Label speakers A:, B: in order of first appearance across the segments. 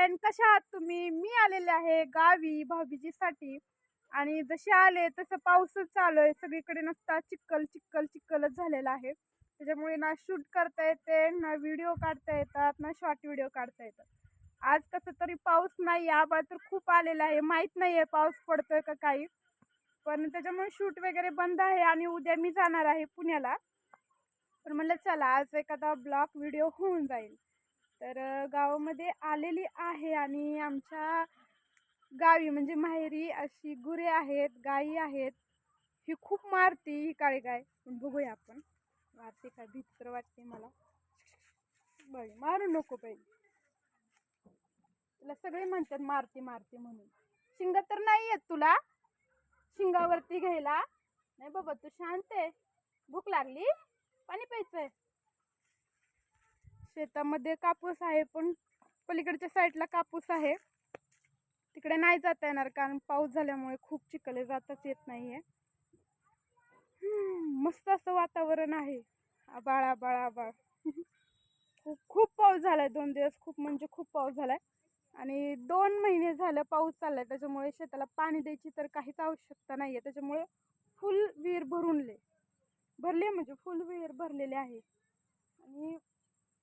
A: Friend कशा आहात तुम्ही? मी आलेले आहे गावी भाऊबीजीसाठी आणि जसे आले तसं पाऊसच चालू आहे. सगळीकडे नसता चिक्कल चिक्कल चिक्कलच झालेला आहे. त्याच्यामुळे ना शूट करता येते ना व्हिडिओ काढता येतात ना शॉर्ट व्हिडिओ काढता येतात. आज कसं तरी पाऊस नाही आबाळ तर खूप आलेला आहे. माहीत नाही आहे पाऊस पडतोय का काही. पण त्याच्यामुळे शूट वगैरे बंद आहे आणि उद्या मी जाणार आहे पुण्याला. पण म्हणलं चला आज एखादा ब्लॉग व्हिडिओ होऊन जाईल. तर गावामध्ये आलेली आहे आणि आमच्या गावी म्हणजे माहेरी अशी गुरे आहेत गायी आहेत. ही खूप मारती ही काळी गाय. पण बघूया आपण. मारते का भीत तर वाटते मला. बघ मारू नको बाई. तुला सगळे म्हणतात मारते मारते म्हणून. शिंग तर नाही येत तुला. शिंगावरती घ्यायला. नाही बाबा तू शांत आहे. भूक लागली? पाणी प्यायचंय. शेतामध्ये कापूस आहे पण पलीकडच्या साईडला कापूस आहे. तिकडे नाही जाता येणार कारण पाऊस झाल्यामुळे खूप चिखल जाताच येत नाही आहे मस्त असं वातावरण आहे. आबाळ आबाळ आबाळ खूप खूप पाऊस झालाय दोन दिवस. खूप म्हणजे खूप पाऊस झालाय. आणि दोन महिने झालं पाऊस चाललाय त्याच्यामुळे शेताला पाणी द्यायची तर काहीच आवश्यकता नाही आहे त्याच्यामुळे फुल विहीर भरूनले भरले म्हणजे फुल विहीर भरलेले आहे. आणि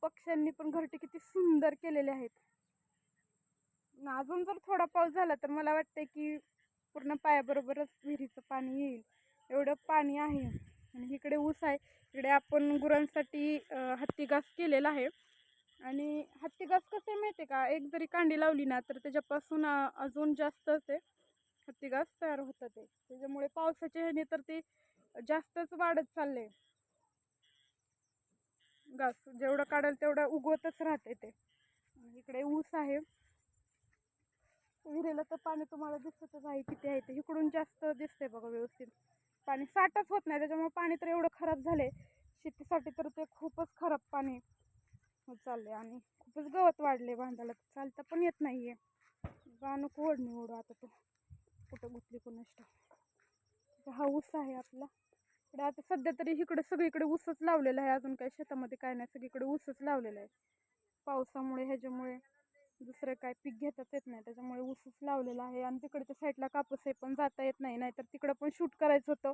A: पक्ष्यांनी पण घरटे किती सुंदर केलेले आहेत. अजून जर थोडा पाऊस झाला तर मला वाटतं की पूर्ण पायाबरोबरच विहिरीचं पाणी येईल. एवढं पाणी आहे. आणि इकडे ऊस आहे. इकडे आपण गुरांसाठी अं, हत्तीघास केलेला आहे. आणि हत्तीघास कसे माहिती का? एक जरी कांडी लावली ना तर त्याच्यापासून अजून जास्त असे हत्तीघास तयार होतं ते. त्याच्यामुळे पावसाच्या ह्याने तर ते जास्तच वाढत चालले घास जेवढं काढेल तेवढं उगवतच राहते ते. इकडे ऊस आहे. विहिरीला तर पाणी तुम्हाला दिसतच आहे किती आहे ते. इकडून जास्त दिसते बघा व्यवस्थित. पाणी साठच होत नाही त्याच्यामुळे पाणी तर एवढं खराब झाले शेतीसाठी तर ते खूपच खराब पाणी होत चालले आणि खूपच गवत वाढले बांधायला चालता पण येत नाहीये. गाणं कोड ओढू आता तो. कुठं गुतली कोणाष्ट हा ऊस आहे आपला. इकडे आता सध्या तरी इकडे सगळीकडे ऊसच लावलेला आहे. अजून काही शेतामध्ये काय नाही सगळीकडे ऊसच लावलेला आहे. पावसामुळे ह्याच्यामुळे दुसरं काय पीक घेताच येत नाही. त्याच्यामुळे ऊसच लावलेला आहे. आणि तिकडच्या साईडला कापूस आहे पण जाता येत नाही. नाहीतर तिकडं पण शूट करायचं होतं.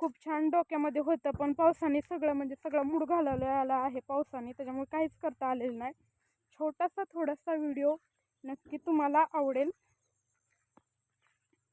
A: खूप छान डोक्यामध्ये होतं पण पावसाने सगळं म्हणजे सगळं मूड घालवलेला आहे पावसाने. त्याच्यामुळे काहीच करता आलेलं नाही. छोटासा थोडासा व्हिडिओ नक्की तुम्हाला आवडेल.